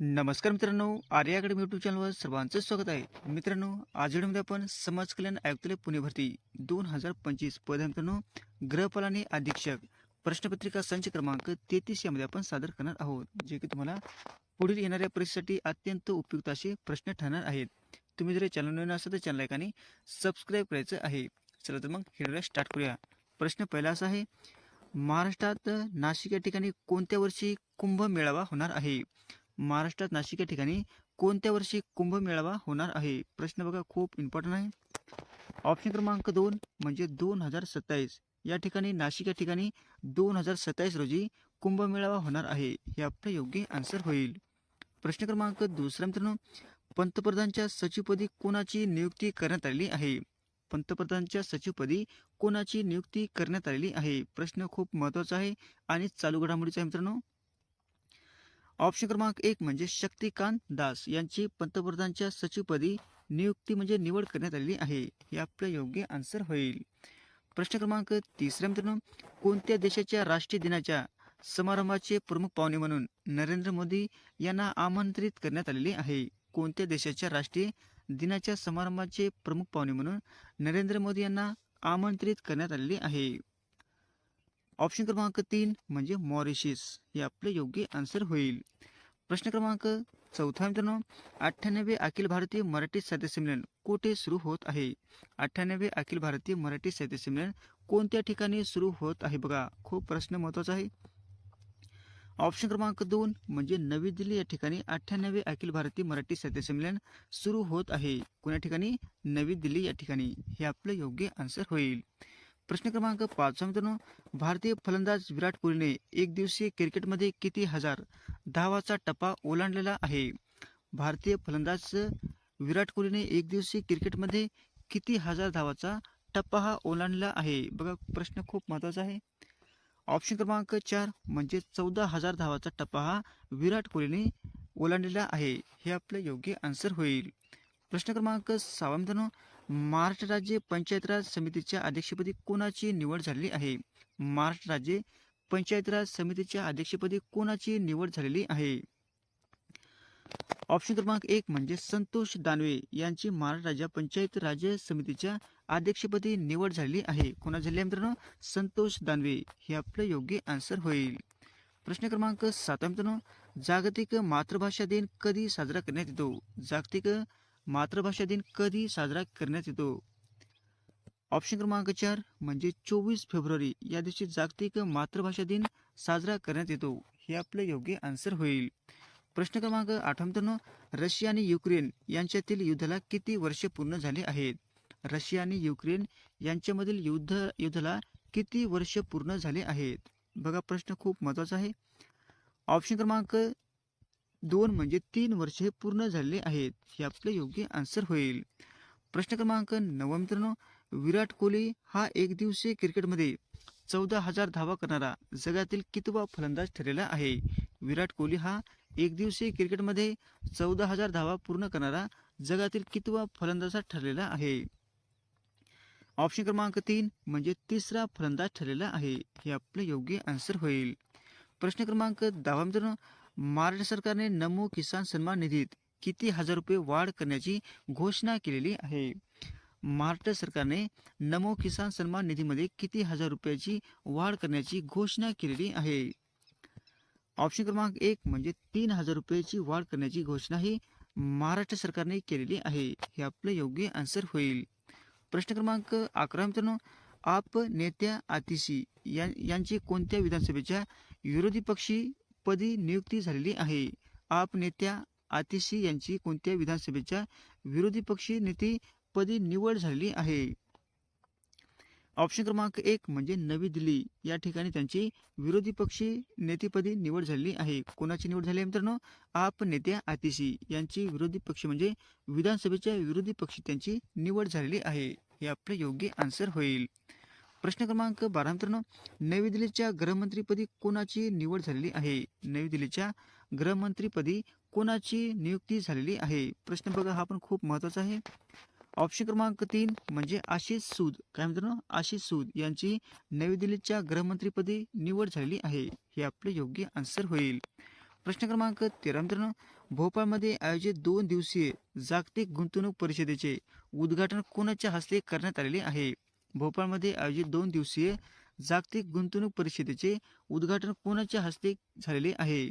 नमस्कार मित्रांनो Arya academy YouTube चॅनलवर सर्वांचं स्वागत आहे. मित्रांनो आज व्हिडिओमध्ये आपण समाज कल्याण आयुक्तालय पुणे भरती दोन हजार पंचवीस पद मित्रांनो गृहपाल अधीक्षक प्रश्नपत्रिका संच क्रमांक तेहतीस यामध्ये आपण सादर करणार आहोत जे की तुम्हाला पुढील येणाऱ्या परीक्षेसाठी अत्यंत उपयुक्त असे प्रश्न ठरणार आहेत. तुम्ही जर चॅनल नवीन असाल तर चॅनल एकाने सबस्क्राईब करायचं आहे. चला तर मग व्हिडिओला स्टार्ट करूया. प्रश्न पहिला असा आहे महाराष्ट्रात नाशिक या ठिकाणी कोणत्या वर्षी कुंभमेळावा होणार आहे? महाराष्ट्रात नाशिक या ठिकाणी कोणत्या वर्षी कुंभमेळावा होणार आहे? प्रश्न बघा खूप इम्पॉर्टंट आहे. ऑप्शन क्रमांक दोन म्हणजे दोन हजार सत्तावीस. या ठिकाणी नाशिक या ठिकाणी दोन हजार सत्तावीस रोजी कुंभमेळावा होणार आहे. हे आपलं योग्य आन्सर होईल. प्रश्न क्रमांक दुसरा मित्रांनो पंतप्रधानच्या सचिवपदी कोणाची नियुक्ती करण्यात आलेली आहे? पंतप्रधानच्या सचिवपदी कोणाची नियुक्ती करण्यात आलेली आहे? प्रश्न खूप महत्त्वाचा आहे आणि चालू घडामोडीचा आहे मित्रांनो. ऑप्शन क्रमांक एक म्हणजे शक्तिकांत दास यांची पंतप्रधानच्या सचिवपदी नियुक्ती म्हणजे निवड करण्यात आलेली आहे. हे आपलं योग्य आन्सर होईल. प्रश्न क्रमांक तिसरा मित्रांनो कोणत्या देशाच्या राष्ट्रीय दिनाच्या समारंभाचे प्रमुख पाहुणे म्हणून नरेंद्र मोदी यांना आमंत्रित करण्यात आलेले आहे? कोणत्या देशाच्या राष्ट्रीय दिनाच्या समारंभाचे प्रमुख पाहुणे म्हणून नरेंद्र मोदी यांना आमंत्रित करण्यात आलेले आहे? ऑप्शन क्रमांक तीन म्हणजे मॉरिशियस हे आपले योग्य आन्सर होईल. प्रश्न क्रमांक चौथा मित्रांनो अठ्ठ्याण्णवे अखिल भारतीय मराठी साहित्य संमेलन कुठे सुरू होत आहे? अठ्ठ्याण्णवे अखिल भारतीय मराठी साहित्य संमेलन कोणत्या ठिकाणी सुरू होत आहे बघा? खूप प्रश्न महत्त्वाचा आहे. ऑप्शन क्रमांक दोन म्हणजे नवी दिल्ली या ठिकाणी अठ्ठ्याण्णवे अखिल भारतीय मराठी साहित्य संमेलन सुरू होत आहे. कोण्या ठिकाणी? नवी दिल्ली या ठिकाणी. हे आपलं योग्य आन्सर होईल. प्रश्न क्रमांक पाच. मित्रांनो भारतीय फलंदाज विराट कोहलीने एक दिवसीय क्रिकेटमध्ये किती हजार धावाचा टप्पा ओलांडलेला आहे? भारतीय फलंदाज विराट कोहलीने एक दिवसीय क्रिकेटमध्ये किती हजार धावाचा टप्पा हा ओलांडला आहे? बघा प्रश्न खूप महत्त्वाचा आहे. ऑप्शन क्रमांक चार म्हणजे चौदा हजार धावाचा टप्पा हा विराट कोहलीने ओलांडलेला आहे. हे आपलं योग्य आन्सर होईल. प्रश्न क्रमांक सहा. मित्रांनो महाराष्ट्र राज्य पंचायत राज समितीच्या अध्यक्षपदी कोणाची निवड झालेली आहे? महाराष्ट्र राज्य पंचायत राज समितीच्या अध्यक्षपदी कोणाची निवड झालेली आहे? ऑप्शन क्रमांक एक म्हणजे संतोष दानवे यांची महाराष्ट्र राज्य पंचायत राज्य समितीच्या अध्यक्षपदी निवड झालेली आहे. कोणा झाली मित्रांनो? संतोष दानवे. हे आपलं योग्य आन्सर होईल. प्रश्न क्रमांक सात मित्रांनो. जागतिक मातृभाषा दिन कधी साजरा करण्यात येतो? जागतिक मातृभाषा दिन कधी साजरा करण्यात येतो? ऑप्शन क्रमांक चार म्हणजे चोवीस फेब्रुवारी या दिवशी जागतिक मातृभाषा दिन साजरा करण्यात येतो. हे आपलं योग्य आन्सर होईल. प्रश्न क्रमांक आठवा रशिया आणि युक्रेन यांच्यातील युद्धाला किती वर्षे पूर्ण झाले आहेत? रशिया आणि युक्रेन यांच्यामधील युद्ध युद्धाला किती वर्ष पूर्ण झाले आहेत? बघा प्रश्न खूप महत्त्वाचा आहे. ऑप्शन क्रमांक दोन म्हणजे तीन वर्ष हे पूर्ण झालेले आहेत हे आपले योग्य आन्सर होईल. प्रश्न क्रमांक नववा मित्रांनो विराट कोहली हा एक दिवसीय क्रिकेटमध्ये चौदा हजार धावा करणारा जगातील कितवा फलंदाज ठरलेला आहे. विराट कोहली हा एक दिवसीय क्रिकेटमध्ये चौदा हजार धावा पूर्ण करणारा जगातील कितवा फलंदाज ठरलेला आहे. ऑप्शन क्रमांक तीन म्हणजे तिसरा फलंदाज ठरलेला आहे हे आपले योग्य आन्सर होईल. प्रश्न क्रमांक दहा मित्रांनो महाराष्ट्र सरकारने नमो किसान सन्मान निधीत किती हजार रुपये वाढ करण्याची घोषणा केलेली आहे. महाराष्ट्र सरकारने नमो किसान सन्मान निधीमध्ये किती हजार रुपयाची वाढ करण्याची घोषणा केलेली आहे. ऑप्शन क्रमांक एक म्हणजे तीन हजार रुपयाची वाढ करण्याची घोषणा ही महाराष्ट्र सरकारने केलेली आहे. हे आपलं योग्य आन्सर होईल. प्रश्न क्रमांक अकरा मित्रांनो आप नेत्या आतिशी या यांची कोणत्या विधानसभेच्या विरोधी पक्षी पदी नियुक्ती झालेली आहे. आप नेत्या आतिशी यांची कोणत्या विधानसभेच्या विरोधी पक्षी नेते पदी निवड झालेली आहे? ऑप्शन क्रमांक एक म्हणजे नवी दिल्ली. या ठिकाणी त्यांची विरोधी पक्षी नेतेपदी निवड झालेली आहे. कोणाची निवड झाली आहे मित्रांनो? आप नेत्या आतिशी यांची विरोधी पक्ष म्हणजे विधानसभेच्या विरोधी पक्षी त्यांची निवड झालेली आहे. हे आपले योग्य आन्सर होईल. प्रश्न क्रमांक बारा मित्रांनो नवी दिल्लीच्या गृहमंत्रीपदी कोणाची निवड झालेली आहे? नवी दिल्लीच्या गृहमंत्रीपदी कोणाची नियुक्ती झालेली आहे? प्रश्न बघा हा पण खूप महत्त्वाचा आहे. ऑप्शन क्रमांक तीन म्हणजे आशिष सूद. काय मित्रांनो आशिष सूद यांची नवी दिल्लीच्या गृहमंत्रीपदी निवड झालेली आहे. हे आपले योग्य आन्सर होईल. प्रश्न क्रमांक तेरा मित्रांनो भोपाळमध्ये आयोजित दोन दिवसीय जागतिक गुंतवणूक परिषदेचे उद्घाटन कोणाच्या हस्ते करण्यात आलेले आहे? भोपाळमध्ये आयोजित दोन दिवसीय जागतिक गुंतवणूक परिषदेचे उद्घाटन कोणाच्या हस्ते झालेले आहे?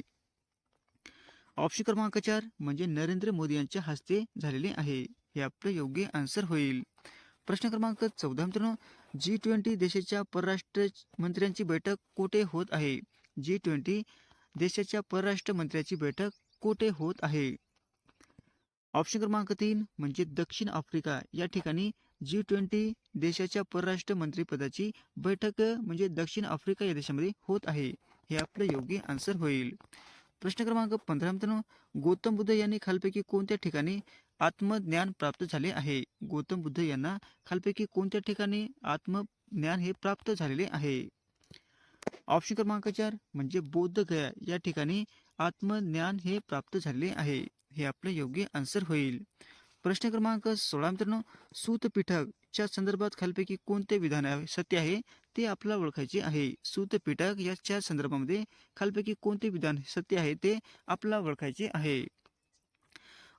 ऑप्शन क्रमांक चार म्हणजे नरेंद्र मोदी यांच्या हस्ते झालेले आहे. हे आपलं योग्य आन्सर होईल. प्रश्न क्रमांक चौदा मित्रांनो जी ट्वेंटी देशाच्या परराष्ट्र मंत्र्यांची बैठक कोठे होत आहे? जी ट्वेंटी देशाच्या परराष्ट्र मंत्र्याची बैठक कोठे होत आहे? ऑप्शन क्रमांक तीन म्हणजे दक्षिण आफ्रिका. या ठिकाणी जी ट्वेंटी देशाच्या परराष्ट्र मंत्रीपदाची बैठक म्हणजे दक्षिण आफ्रिका या देशामध्ये होत आहे. हे आपलं योग्य आन्सर होईल. प्रश्न क्रमांक पंधरा मित्रांनो गौतम बुद्ध यांनी खालपैकी कोणत्या ठिकाणी आत्मज्ञान प्राप्त झाले आहे? गौतम बुद्ध यांना खालपैकी कोणत्या ठिकाणी आत्मज्ञान हे प्राप्त झालेले आहे? ऑप्शन क्रमांक चार म्हणजे बौद्ध गया या ठिकाणी आत्मज्ञान हे प्राप्त झालेले आहे. हे आपलं योग्य आन्सर होईल. प्रश्न क्रमांक सोळा मित्रांनो सूतपीठकच्या संदर्भात खालपैकी कोणते विधान आहे सत्य आहे ते आपल्याला ओळखायचे आहे. सूतपीठक याच्या संदर्भामध्ये खालपैकी कोणते विधान सत्य आहे ते आपल्याला ओळखायचे आहे.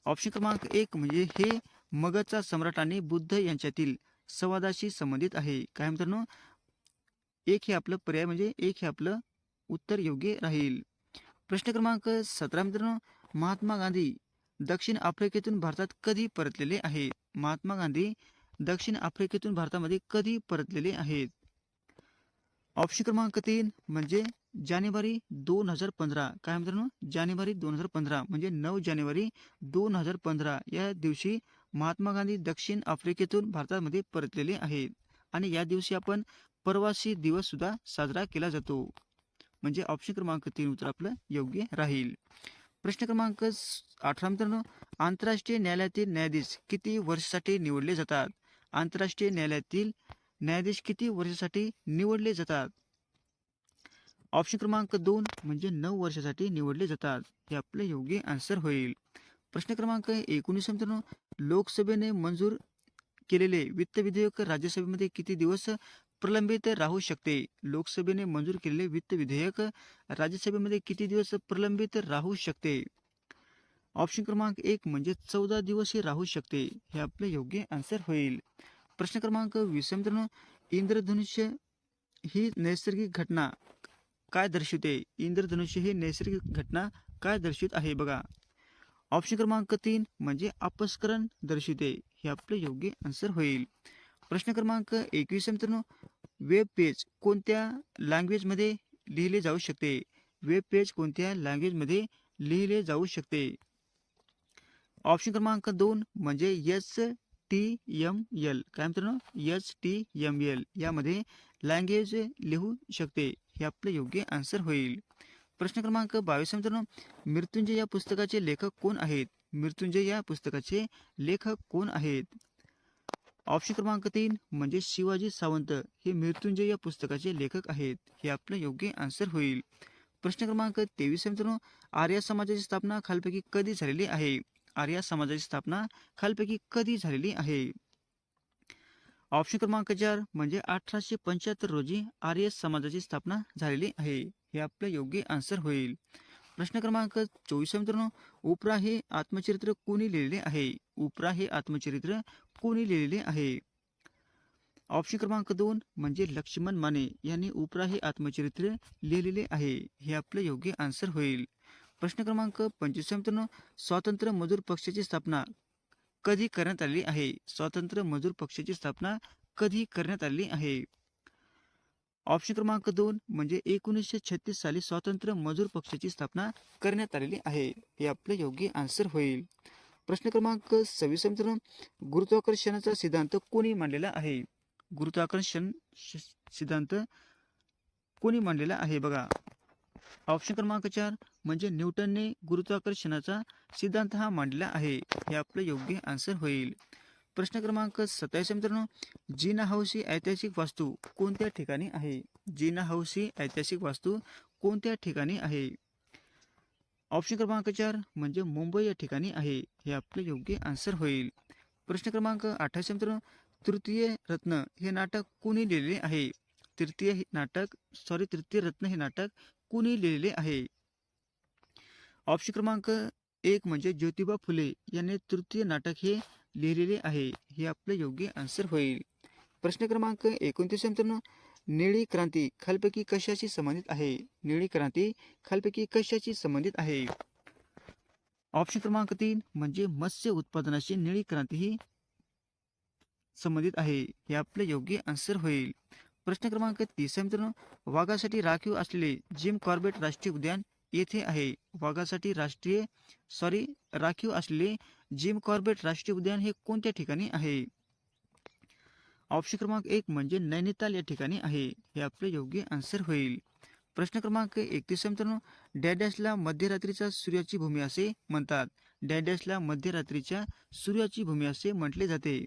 ऑप्शन क्रमांक एक म्हणजे हे मगधचा सम्राट आणि बुद्ध यांच्यातील संवादाशी संबंधित आहे. काय मित्रांनो एक हे आपलं पर्याय म्हणजे एक हे आपलं उत्तर योग्य राहील. प्रश्न क्रमांक सतरा मित्रांनो महात्मा गांधी दक्षिण आफ्रिकेतून भारतात कधी परतलेले आहेत? महात्मा गांधी दक्षिण आफ्रिकेतून भारतामध्ये कधी परतलेले आहेत? ऑप्शन क्रमांक तीन म्हणजे जानेवारी दोन हजार पंधरा. काय मित्रांनो? जानेवारी दोन हजार पंधरा म्हणजे नऊ जानेवारी दोन हजार पंधरा. या दिवशी महात्मा गांधी दक्षिण आफ्रिकेतून भारतामध्ये परतलेले आहेत. आणि या दिवशी आपण प्रवासी दिवस सुद्धा साजरा केला जातो. म्हणजे ऑप्शन क्रमांक तीन उत्तर आपलं योग्य राहील. प्रश्न क्रमांक अठरा मित्रांनो आंतरराष्ट्रीय न्यायालयातील न्यायाधीश किती वर्षासाठी निवडले जातात? आंतरराष्ट्रीय न्यायालयातील न्यायाधीश किती वर्षासाठी निवडले जातात? ऑप्शन क्रमांक दोन म्हणजे नऊ वर्षासाठी निवडले जातात. हे आपले योग्य आन्सर होईल. प्रश्न क्रमांक एकोणीस मित्रांनो लोकसभेने मंजूर केलेले वित्त विधेयक राज्यसभेमध्ये किती दिवस प्रलंबित राहू शकते. लोकसभेने मंजूर केलेले वित्त विधेयक राज्यसभेमध्ये किती दिवस प्रलंबित राहू शकते? ऑप्शन क्रमांक एक म्हणजे चौदा दिवस हे राहू शकते. हे आपले योग्य आन्सर होईल. प्रश्न क्रमांक वीस इंद्रधनुष्य ही नैसर्गिक घटना काय दर्शवते? इंद्रधनुष्य ही नैसर्गिक घटना काय दर्शवित आहे बघा. ऑप्शन क्रमांक तीन म्हणजे अपस्करण दर्शवते. हे आपले योग्य आन्सर होईल. प्रश्न क्रमांक एकवीस मित्रांनो. वेब पेज कोणत्या लँग्वेजमध्ये लिहिले जाऊ शकते? वेब पेज कोणत्या लँग्वेजमध्ये लिहिले जाऊ शकते? ऑप्शन क्रमांक दोन म्हणजे एस टी एम एल काय मित्रांनो? एस टी एम एल यामध्ये लँग्वेज लिहू शकते. हे आपले योग्य आन्सर होईल. प्रश्न क्रमांक बावीस मित्रांनो. मृत्युंजय या पुस्तकाचे लेखक कोण आहेत? मृत्युंजय या पुस्तकाचे लेखक कोण आहेत? ऑप्शन क्रमांक तीन म्हणजे शिवाजी सावंत हे मृत्युंजय या पुस्तकाचे लेखक आहेत. हे आपलं योग्य आन्सर होईल. प्रश्न क्रमांक तेवीस मित्रांनो. आर्य समाजाची स्थापना खालपैकी कधी झालेली आहे? आर्य समाजाची स्थापना खालपैकी कधी झालेली आहे? ऑप्शन क्रमांक चार म्हणजे अठराशे पंच्याहत्तर रोजी आर्य समाजाची स्थापना झालेली आहे. हे आपलं योग्य आन्सर होईल. प्रश्न क्रमांक चोवीस मित्रांनो. उपरा हे आत्मचरित्र कोणी लिहिलेले आहे? उपरा हे आत्मचरित्र कोणी लिहिलेले आहे? ऑप्शन क्रमांक दोन म्हणजे लक्ष्मण माने यांनी उपरा हे आत्मचरित्र लिहिलेले आहे. हे आपलं योग्य आन्सर होईल. प्रश्न क्रमांक पंचवीस मित्रांनो. स्वातंत्र्य मजूर पक्षाची स्थापना कधी करण्यात आलेली आहे? स्वातंत्र्य मजूर पक्षाची स्थापना कधी करण्यात आलेली आहे? ऑप्शन क्रमांक दोन म्हणजे एकोणीसशे छत्तीस साली स्वातंत्र्य मजूर पक्षाची स्थापना करण्यात आलेली आहे. हे आपलं योग्य आन्सर होईल. प्रश्न क्रमांक सव्वीस मित्रांनो गुरुत्वाकर्षणाचा सिद्धांत कोणी मांडलेला आहे? गुरुत्वाकर्षण सिद्धांत कोणी मांडलेला आहे बघा. ऑप्शन क्रमांक चार म्हणजे न्यूटनने गुरुत्वाकर्षणाचा सिद्धांत हा मांडलेला आहे. हे आपलं योग्य आन्सर होईल. प्रश्न क्रमांक सत्तावीस मित्रांनो. जिना हाऊस ही ऐतिहासिक वास्तू कोणत्या ठिकाणी आहे? जिना हाऊस ही ऐतिहासिक वास्तू कोणत्या ठिकाणी आहे? ऑप्शन क्रमांक चार म्हणजे मुंबई या ठिकाणी आहे. हे आपले योग्य आन्सर होईल. प्रश्न क्रमांक अठ्ठावीस मित्रांनो. तृतीय रत्न हे नाटक कोणी लिहिलेले आहे? तृतीय हे नाटक सॉरी तृतीय रत्न हे नाटक कोणी लिहिलेले आहे? ऑप्शन क्रमांक एक म्हणजे ज्योतिबा फुले यांनी तृतीय नाटक हे लिहिलेले आहे. हे आपलं योग्य आन्सर होईल. प्रश्न क्रमांक एकोणतीस मित्रांनो निळी क्रांती खालपैकी कशाशी संबंधित आहे? निळी क्रांती खालपैकी कशाशी संबंधित आहे? ऑप्शन क्रमांक तीन म्हणजे मत्स्य उत्पादनाशी निळी क्रांती ही संबंधित आहे. हे आपले योग्य आन्सर होईल. प्रश्न क्रमांक तीस मित्रांनो वाघासाठी राखीव असलेले जिम कॉर्बेट राष्ट्रीय उद्यान येथे आहे. वाघासाठी राष्ट्रीय सॉरी राखीव असलेले जिम कॉर्बेट राष्ट्रीय उद्यान हे कोणत्या ठिकाणी आहे? ऑप्शन क्रमांक एक म्हणजे नैनिताल या ठिकाणी आहे. हे आपले योग्य आन्सर होईल. प्रश्न क्रमांक एकतीस मित्रांनो. डॅडॅसला मध्यरात्रीचा सूर्याची भूमी असे म्हणतात. डॅडॅसला मध्यरात्रीच्या सूर्याची भूमी असे म्हटले जाते.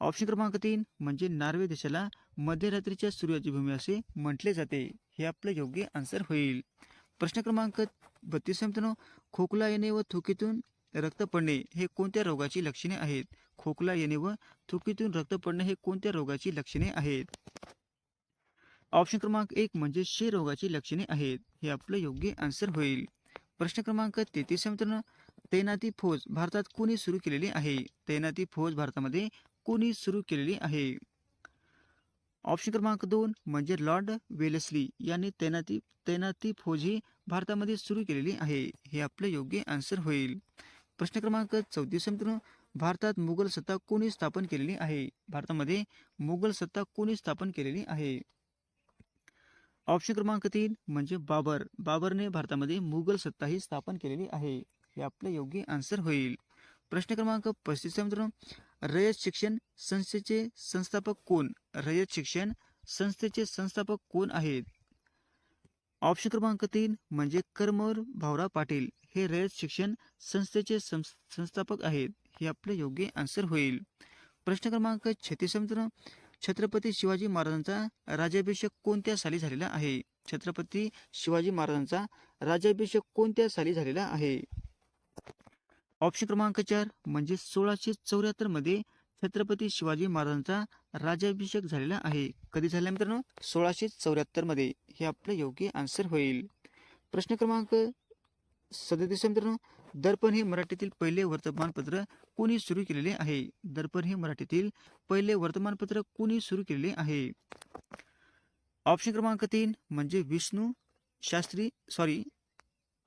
ऑप्शन क्रमांक तीन म्हणजे नॉर्वे देशाला मध्यरात्रीच्या सूर्याची भूमी असे म्हटले जाते. हे आपलं योग्य आन्सर होईल. प्रश्न क्रमांक बत्तीस मित्रांनो. खोकला येणे व थुकीतून रक्त पडणे हे कोणत्या रोगाची लक्षणे आहेत? खोकला येणे व थुकीतून रक्त पडणे हे कोणत्या रोगाची लक्षणे आहेत? ऑप्शन क्रमांक एक म्हणजे क्षय रोगाची लक्षणे आहेत. हे आपलं योग्य आन्सर होईल. प्रश्न क्रमांक तेहतीस मित्रांनो. तैनाती फौज भारतात कोणी सुरू केलेली आहे? तैनाती फौज भारतामध्ये कोणी सुरू केलेली आहे? ऑप्शन क्रमांक दोन म्हणजे लॉर्ड वेलेस्ली यांनी तैनाती तैनाती फौज ही भारतामध्ये सुरू केलेली आहे. हे आपले योग्य आन्सर होईल. प्रश्न क्रमांक चौतीस मित्रांनो भारतात मुघल सत्ता कोणी स्थापन केलेली आहे? भारतामध्ये मुघल सत्ता कोणी स्थापन केलेली आहे? ऑप्शन क्रमांक तीन म्हणजे बाबर. बाबरने भारतामध्ये मुघल सत्ता ही स्थापन केलेली आहे. हे आपलं योग्य आन्सर होईल. प्रश्न क्रमांक पस्तीस मित्रांनो रयत शिक्षण संस्थेचे संस्थापक कोण? रयत शिक्षण संस्थेचे संस्थापक कोण आहेत? ऑप्शन क्रमांक तीन म्हणजे करमर भावराव पाटील. हे रयत शिक्षण संस्थेचे संस- संस्थापक आहेत. हे आपले योग्य आन्सर होईल. प्रश्न क्रमांक छत्तीस छत्रपती शिवाजी महाराजांचा राज्याभिषेक कोणत्या साली झालेला आहे? छत्रपती शिवाजी महाराजांचा राज्याभिषेक कोणत्या साली झालेला आहे? ऑप्शन क्रमांक चार म्हणजे सोळाशे चौऱ्याहत्तरमध्ये छत्रपती शिवाजी महाराजांचा राज्याभिषेक झालेला आहे. कधी झाला मित्रांनो? सोळाशे चौऱ्याहत्तरमध्ये. हे आपलं योग्य आन्सर होईल. प्रश्न क्रमांक सदतीस मित्रांनो. दर्पण हे मराठीतील पहिले वर्तमानपत्र कोणी सुरू केलेले आहे? दर्पण हे मराठीतील पहिले वर्तमानपत्र कोणी सुरू केलेले आहे? ऑप्शन क्रमांक तीन म्हणजे विष्णू शास्त्री सॉरी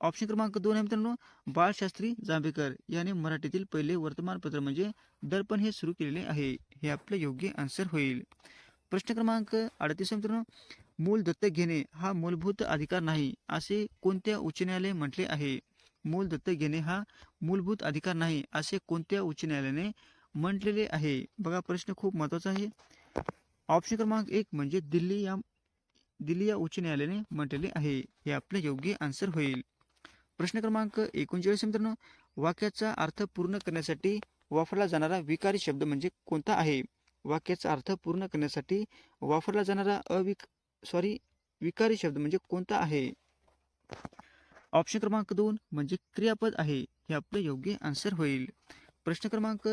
ऑप्शन क्रमांक दोन आहे मित्रांनो बाळशास्त्री जांभेकर याने मराठीतील पहिले वर्तमानपत्र म्हणजे दर्पण हे सुरू केलेले आहे. हे आपलं योग्य आन्सर होईल. प्रश्न क्रमांक अडतीस मित्रांनो मूल दत्तक घेणे हा मूलभूत अधिकार नाही असे कोणत्या उच्च न्यायालय म्हटले आहे? मूल दत्तक घेणे हा मूलभूत अधिकार नाही असे कोणत्या उच्च न्यायालयाने म्हटलेले आहे? बघा प्रश्न खूप महत्त्वाचा आहे. ऑप्शन क्रमांक एक म्हणजे दिल्ली या दिल्ली या उच्च न्यायालयाने म्हटलेले आहे. हे आपले योग्य आन्सर होईल. प्रश्न क्रमांक एकोणचाळीस मित्रांनो. वाक्याचा अर्थ पूर्ण करण्यासाठी वापरला जाणारा विकारी शब्द म्हणजे कोणता आहे? वाक्याचा अर्थ पूर्ण करण्यासाठी वापरला जाणारा अविक सॉरी विकारी शब्द म्हणजे कोणता आहे? ऑप्शन क्रमांक दोन म्हणजे क्रियापद आहे. हे आपलं योग्य आन्सर होईल. प्रश्न क्रमांक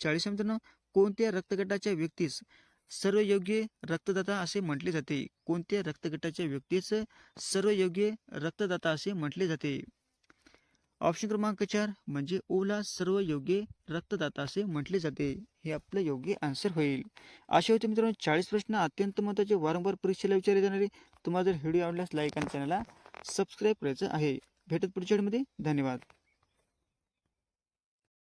चाळीस मित्रांनो. कोणत्या रक्तगटाच्या व्यक्तीस सर्व योग्य रक्तदाता असे म्हटले जाते. कोणत्या रक्तगटाच्या व्यक्तीस सर्व योग्य रक्तदाता असे म्हटले जाते? ऑप्शन क्रमांक चार म्हणजे ओला सर्व योग्य रक्तदाता असे म्हटले जाते. हे आपलं योग्य आन्सर होईल. असे होते मित्रांनो चाळीस प्रश्न अत्यंत महत्त्वाचे. वारंवार परीक्षेला विचारले जाणारे. तुम्हाला जर व्हिडिओ आवडल्यास लाईक आणि चॅनलला सबस्क्राईब करायचं आहे. भेटत पुढच्या धन्यवाद.